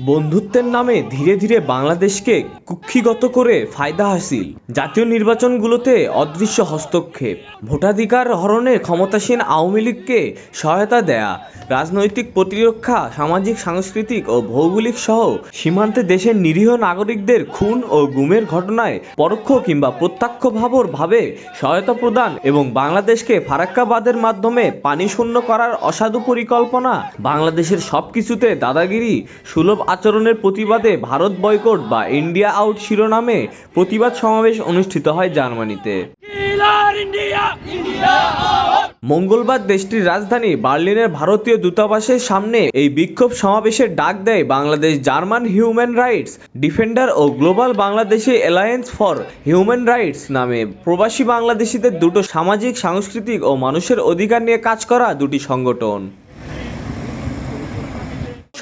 বন্ধুত্বের নামে ধীরে ধীরে বাংলাদেশকে কুক্ষিগত করে ফায়দা হাসিল। জাতীয় নির্বাচনগুলোতে অদৃশ্য হস্তক্ষেপ। ভোটাধিকার হরণে ক্ষমতাসীন আওয়ামী লীগকে সহায়তা দেয়া। রাজনৈতিক প্রতিরক্ষা, সামাজিক, সাংস্কৃতিক ও ভৌগোলিক সহ সীমান্তে দেশের নিরীহ নাগরিকদের খুন ও গুমের ঘটনায় পরোক্ষ কিংবা প্রত্যক্ষভাবর ভাবে সহায়তা প্রদান এবং বাংলাদেশকে ফারাক্কাবাদের মাধ্যমে পানি শূন্য করার অসাধু পরিকল্পনা, বাংলাদেশের সবকিছুতে দাদাগিরি, সুলভ আচরণের প্রতিবাদে ভারত বয়কট বা ইন্ডিয়া আউট শিরোনামে প্রতিবাদ সমাবেশ অনুষ্ঠিত হয় জার্মানিতে! মঙ্গলবার দেশটির রাজধানী বার্লিনের ভারতীয় দূতাবাসের সামনে এই বিক্ষোভ সমাবেশের ডাক দেয় Bangladesh German human rights defender O global Bangladeshi alliance for human rights নামে। প্রবাসী বাংলাদেশিদের দুটো সামাজিক, সাংস্কৃতিক ও মানুষের অধিকার নিয়ে কাজ করা দুটি সংগঠন।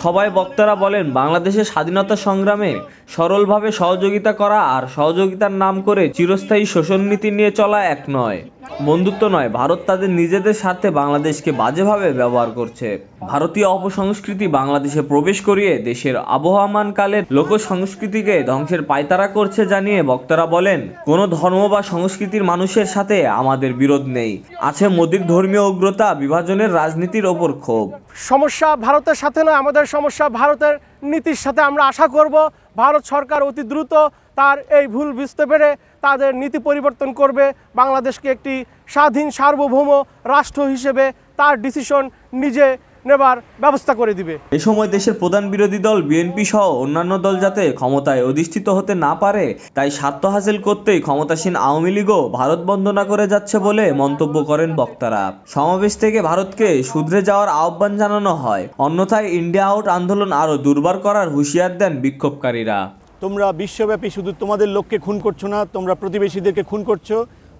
সবাই বক্তারা বলেন, বাংলাদেশের স্বাধীনতা সংগ্রামে সরলভাবে সহযোগিতা করা আর সহযোগিতার নাম করে চিরস্থায়ী শোষণ নীতি নিয়ে চলা এক নয়। বন্ধুত্ব নয়, ভারত তাদের নিজেদের স্বার্থে বাংলাদেশকে বাজেভাবে ব্যবহার করছে। ভারতীয় অপসংস্কৃতি বাংলাদেশে প্রবেশ করিয়ে দেশের আবহমানকালের লোক সংস্কৃতিকে ধ্বংসের পায়তারা করছে জানিয়ে বক্তারা বলেন, কোনো ধর্ম বা সংস্কৃতির মানুষের সাথে আমাদের বিরোধ নেই। আছে মোদির ধর্মীয় উগ্রতা, বিভাজনের রাজনীতির ওপর ক্ষোভ। সমস্যা ভারতের সাথে নয়, আমাদের সমস্যা ভারতের নীতির সাথে আমরা আশা করব, ভারত সরকার অতি দ্রুত তার এই ভুল বুঝতে পেরে তাদের নীতি পরিবর্তন করবে, বাংলাদেশকে একটি স্বাধীন সার্বভৌম রাষ্ট্র হিসেবে তার ডিসিশন নিজে নেবার ব্যবস্থা করে দিবে। এ সময় দেশের প্রধান বিরোধী দল বিএনপি সহ অন্যান্য দল যাতে ক্ষমতায় অধিষ্ঠিত হতে না পারে তাই স্বার্থ হাসিল করতেই ক্ষমতাসীন আওয়ামী লীগও ভারত বন্দনা করে যাচ্ছে বলে মন্তব্য করেন বক্তারা। সমাবেশ থেকে ভারতকে শুধরে যাওয়ার আহ্বান জানানো হয়। অন্যথায় ইন্ডিয়া আউট আন্দোলন আরও দুর্বার করার হুঁশিয়ার দেন বিক্ষোভকারীরা। তোমরা বিশ্বব্যাপী শুধু তোমাদের লোককে খুন করছ না তোমরা প্রতিবেশীদেরকে খুন করছ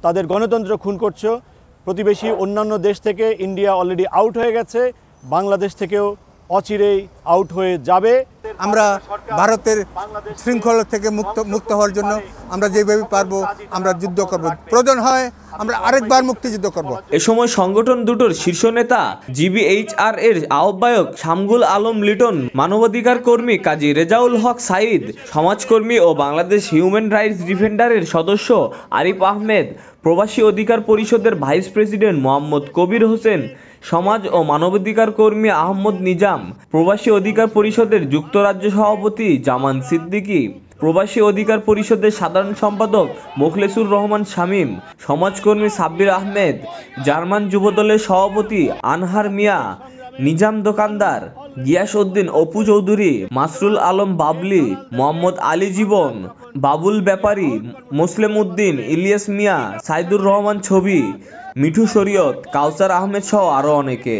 তাদের গণতন্ত্র খুন করছ। প্রতিবেশী অন্যান্য দেশ থেকে ইন্ডিয়া অলরেডি আউট হয়ে গেছে। বাংলাদেশ থেকেও অচিরেই আউট হয়ে যাবে। আমরা ভারতের শৃঙ্খলা থেকে মুক্ত মুক্ত হওয়ার জন্য আমরা যেভাবে পারব আমরা যুদ্ধ করব। প্রয়োজন হয় আমরা আরেকবার মুক্তিযুদ্ধ করব। এ সময় সংগঠন দুটোর শীর্ষ নেতা জিবিএইচআর এর আহ্বায়ক শামগুল আলম লিটন মানবাধিকার কর্মী কাজী রেজাউল হক সাইদ সমাজকর্মী ও বাংলাদেশ হিউম্যান রাইটস ডিফেন্ডারের সদস্য আরিফ আহমেদ প্রবাসী অধিকার পরিষদের ভাইস প্রেসিডেন্ট মোহাম্মদ কবির হোসেন সমাজ ও মানবাধিকার কর্মী আহমদ নিজাম প্রবাসী অধিকার পরিষদের যুক্তরাজ্য সভাপতি জামান সিদ্দিকী, প্রবাসী অধিকার পরিষদের সাধারণ সম্পাদক মোখলেসুর রহমান শামীম, সমাজকর্মী সাব্বির আহমেদ, জার্মান যুবদলের সভাপতি আনহার মিয়া, নিজাম দোকানদার গিয়াস উদ্দিন অপু চৌধুরী, মাসরুল আলম বাবলি, মোহাম্মদ আলী জীবন, বাবুল ব্যাপারী, মুসলিম উদ্দিন, ইলিয়াস মিয়া, সাইদুর রহমান ছবি, মিঠু শরীয়ত, কাউসার আহমেদ সহ আরও অনেকে।